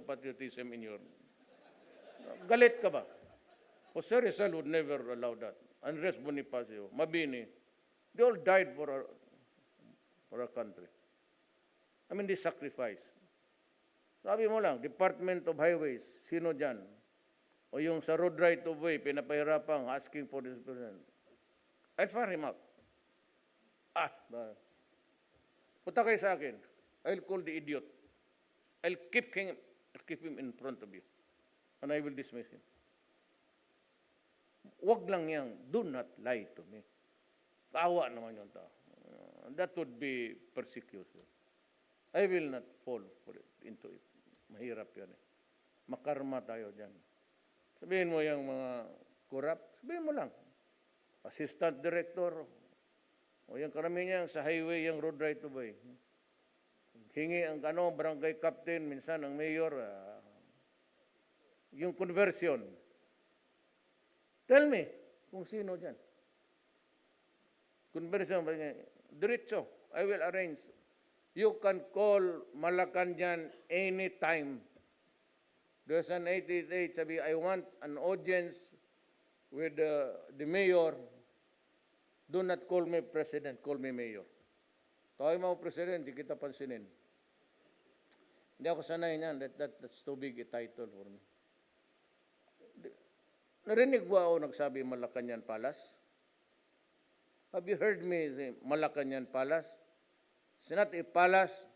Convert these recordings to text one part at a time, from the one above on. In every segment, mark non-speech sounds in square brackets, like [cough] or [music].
patriotism in your... Galit ka ba? Jose Rizal would never allow that. Andres Bonifacio, Mabini, they all died for our, for our country. I mean, they sacrificed. Sabi mo lang, Department of Highways, sino dyan? O yung sa road right of way, pinapahirapang asking for this person. I'd fire him out. Ah, punta kayo sa akin. I'll call the idiot. I'll keep him, I'll keep him in front of you. And I will dismiss him. Wag lang yang, do not lie to me. Kaawa naman yung tao. That would be persecution. I will not fall for it, into it. Mahirap yan eh. Makarma tayo dyan. Sabihin mo yung mga corrupt, sabihin mo lang. Assistant director, o yung karamihan sa highway, yung road right of way. Hingi ang ano, barangay captain, minsan ang mayor, ah, yung conversion. Tell me kung sino dyan. Conversion, diretso, I will arrange. You can call Malacanang anytime. There's an 88, sabi, I want an audience with uh, the mayor. Do not call me president, call me mayor. Tawag mo president, di kita pansinin. Hindi ako sanay niyan. That, that, that's too big a title for me. Narinig ba ako nagsabi Malacanang Palace? Have you heard me say Malacanang Palace? It's not a palace,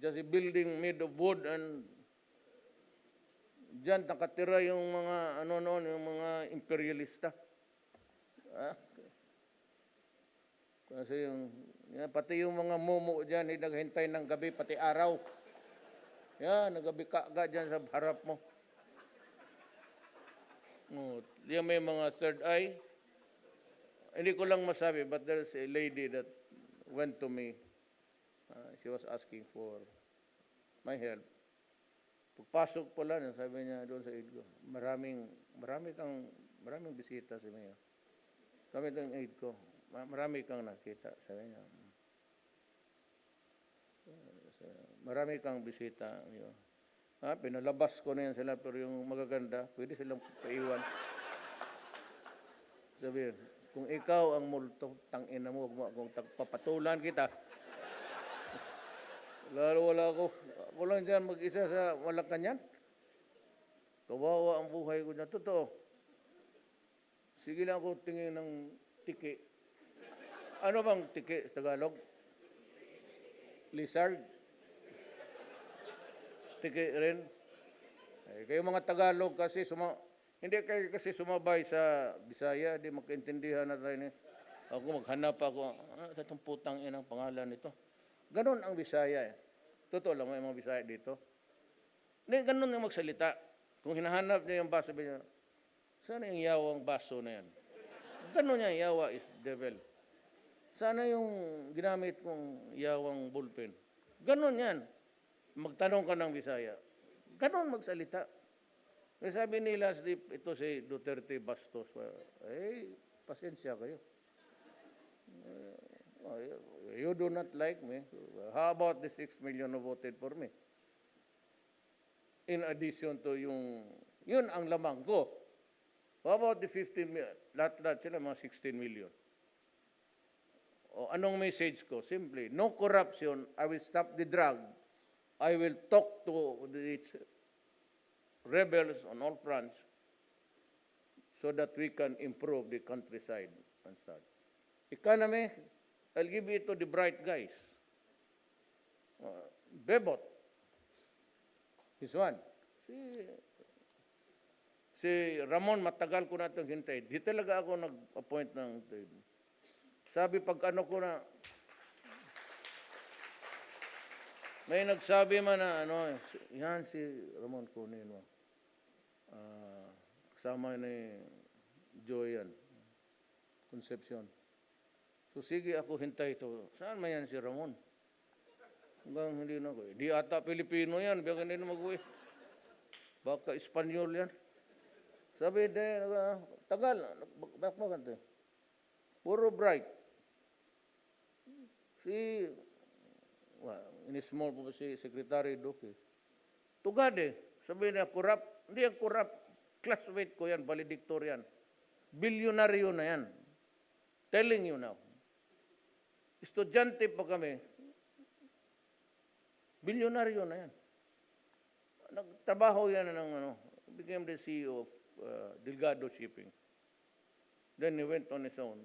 just a building made of wood and Diyan nakatira yung mga ano noon, yung mga imperialista. Ah. Kasi yung yan, pati yung mga mumu diyan, hindi naghintay ng gabi pati araw. Yan, nagabi ka ka diyan sa harap mo. Oh, yan may mga third eye. Hindi ko lang masabi, but there's a lady that went to me. Uh, she was asking for my help. Pagpasok pala, niya, sabi niya doon sa aid ko, maraming, marami kang, maraming bisita si Mayor. Sabi ng aid ko, "Ma- marami kang nakita, sabi niya. Marami kang bisita. Mayor. Ah, pinalabas ko na yan sila, pero yung magaganda, pwede silang paiwan. Sabi, kung ikaw ang multo, tangina mo, akong tagpapatulan kita. [laughs] Lalo wala ako. Ako lang dyan mag-isa sa Malacanang. Kawawa ang buhay ko dyan. Totoo. Sige lang ako tingin ng tiki. Ano bang tiki sa Tagalog? Lizard? Tiki rin? Eh, kayo mga Tagalog kasi suma hindi kayo kasi sumabay sa Bisaya, di magkaintindihan na tayo. Ako maghanap ako, ano itong putang inang pangalan nito? Ganon ang Bisaya eh. Totoo lang, may mga Bisaya dito. Hindi, ganon yung magsalita. Kung hinahanap niya yung baso, niya, saan yung yawang baso na yan? Ganon niya, yawa is devil. Sana yung ginamit kong yawang bullpen. Ganon yan. Magtanong ka ng Bisaya. Ganon magsalita. Eh, sabi nila, ito si Duterte Bastos, eh, pasensya kayo. You- You do not like me. How about the 6 million who voted for me? In addition to yung, yun ang lamang ko. How about the 15 million? Lahat-lahat sila mga 16 million. O anong message ko? Simply, no corruption, I will stop the drug. I will talk to the rebels on all fronts so that we can improve the countryside and start. Economy, I'll give it to the bright guys. Uh, Bebot, is one. Si, si Ramon, matagal ko na hintay. Di talaga ako nag-appoint ng... Sabi pag ano ko na, may nagsabi man na ano, yan si Ramon kunin mo. Ah, kasama ni Joyan, Concepcion. So sige ako hintay ito. Saan man yan si Ramon? Hanggang hindi na ko. Di ata Pilipino yan. Baka hindi na mag-uwi. Baka Espanyol yan. Sabi, de, uh, tagal. Bakit mo ganito? Puro bright. Si, well, in small po si Secretary Duque. Tugad eh. Sabi na, corrupt. Hindi yan corrupt. Classmate ko yan, valedictorian. Bilyonaryo na yan. Telling you now. Estudyante pa kami. Bilyonaryo na yan. Nagtrabaho yan ng ano, became the CEO of uh, Delgado Shipping. Then he went on his own.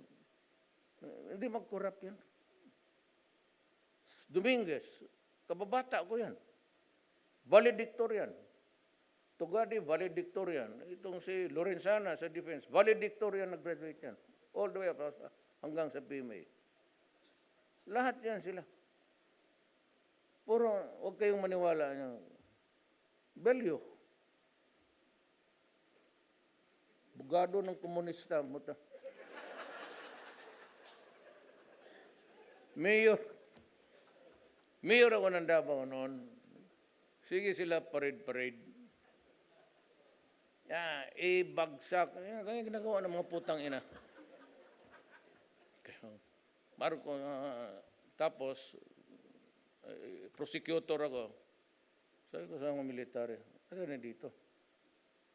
Hindi mag-corrupt yan. Dominguez, kababata ko yan. Valedictorian. Tugadi, valedictorian. Itong si Lorenzana sa defense, valedictorian nag-graduate yan. All the way up sa- hanggang sa PMA. Lahat yan sila. Puro, huwag kayong maniwala. Belyo. Bugado ng komunista. Mayor. Mayor ako ng Davao noon. Sige sila parade-parade. Ah, ibagsak. Yan, kaya ginagawa ng mga putang ina. Marco, ah, tapos, eh, prosecutor ako. Sabi ko sa mga military, ano na dito?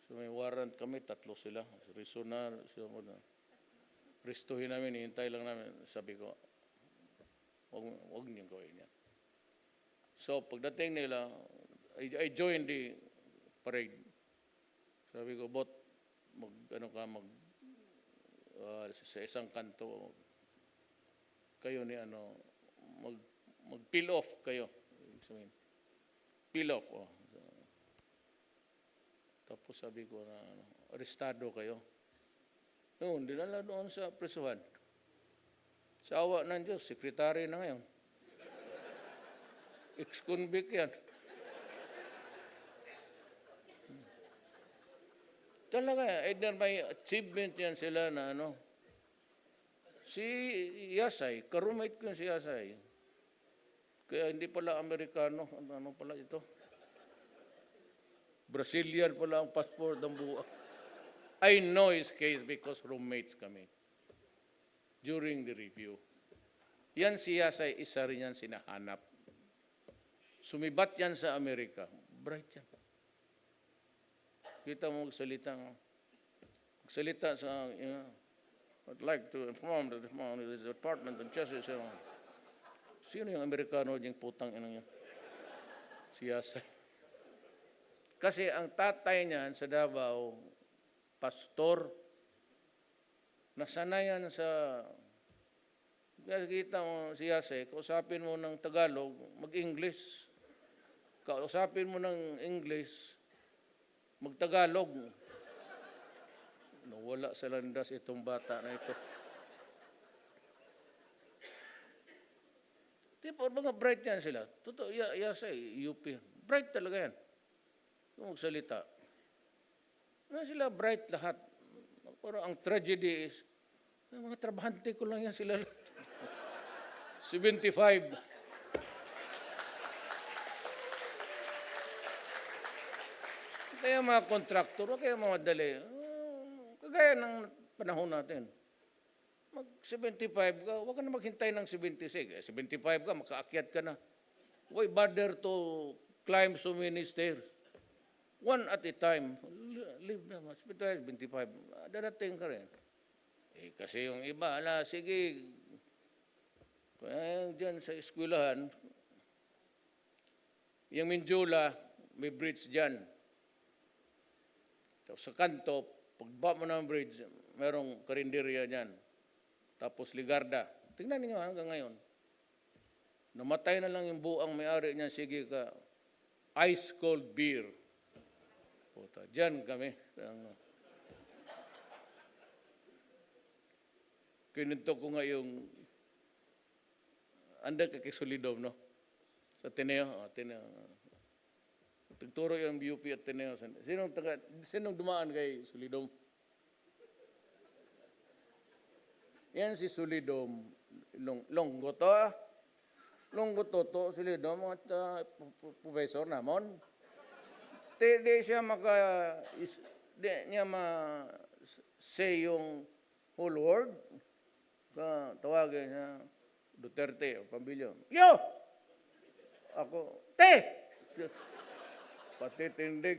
So may warrant kami, tatlo sila. Rizona, siya mo na. Ristuhin namin, hihintay lang namin. Sabi ko, huwag, huwag niyong gawin yan. So pagdating nila, I, I joined the parade. Sabi ko, bot, mag, ano ka, mag, ah, sa isang kanto, kayo ni ano, mag, mag peel off kayo. Sabihin, peel off. Oh. Tapos sabi ko na, ano, arestado kayo. Noon, dinala doon sa presuhan. Sa awa ng Diyos, sekretary na ngayon. Ex-convict yan. Talaga, either may achievement yan sila na ano. Si Yasay, karumate ko si Yasay. Kaya hindi pala Amerikano, ano, ano pala ito? Brazilian pala ang passport ng buwa. I know his case because roommates kami. During the review. Yan si Yasay, isa rin yan sinahanap. Sumibat yan sa Amerika. Bright yan. Kita mo magsalita. Magsalita sa, you know, I'd like to inform the the Department of Justice. you know. Sino yung Amerikano diyang putang ina niya? Si Yasay. Kasi ang tatay niyan sa Davao, pastor, nasanayan sa Kita mo si Yase, kausapin mo ng Tagalog, mag-English. Kausapin mo ng English, mag-Tagalog. Nawala sa landas itong bata na ito. Tipo, mga bright yan sila. Totoo, ya, Yase, UP. Bright talaga yan. Yung magsalita. Na sila bright lahat. Pero ang tragedy is, mga trabahante ko lang yan sila lahat. [laughs] 75. Kaya mga kontraktor, o kaya mga dali, ah, kagaya ng panahon natin. Mag 75 ka, huwag ka na maghintay ng 76. Eh, 75 ka, makaakyat ka na. Why bother to climb so many stairs? One at a time. Li- Live na, mas 25. ah, Darating ka rin. Eh, kasi yung iba, ala, sige, kaya dyan sa eskwelahan, yung Mindula, may bridge dyan. Tapos sa kanto, pagbaba mo ng bridge, merong karinderya dyan. Tapos Ligarda. Tingnan niyo hanggang ngayon. Namatay na lang yung buang may-ari niya, sige ka, ice cold beer. Puta, dyan kami. Ang, kininto ko nga yung anda ka kay Solidom, no? Sa Ateneo, oh, Ateneo. Tagturo yung UP at Ateneo. Sinong, taga, sinong dumaan kay Solidom? Yan si Solidom. Long, longgo to, ah. Longgo to Solidom, at uh, professor namon. Di, di siya maka, is, di niya ma say yung whole word. Ka, tawagin niya, Duterte o Pambilyo. Yo! Ako, te! Pati tindig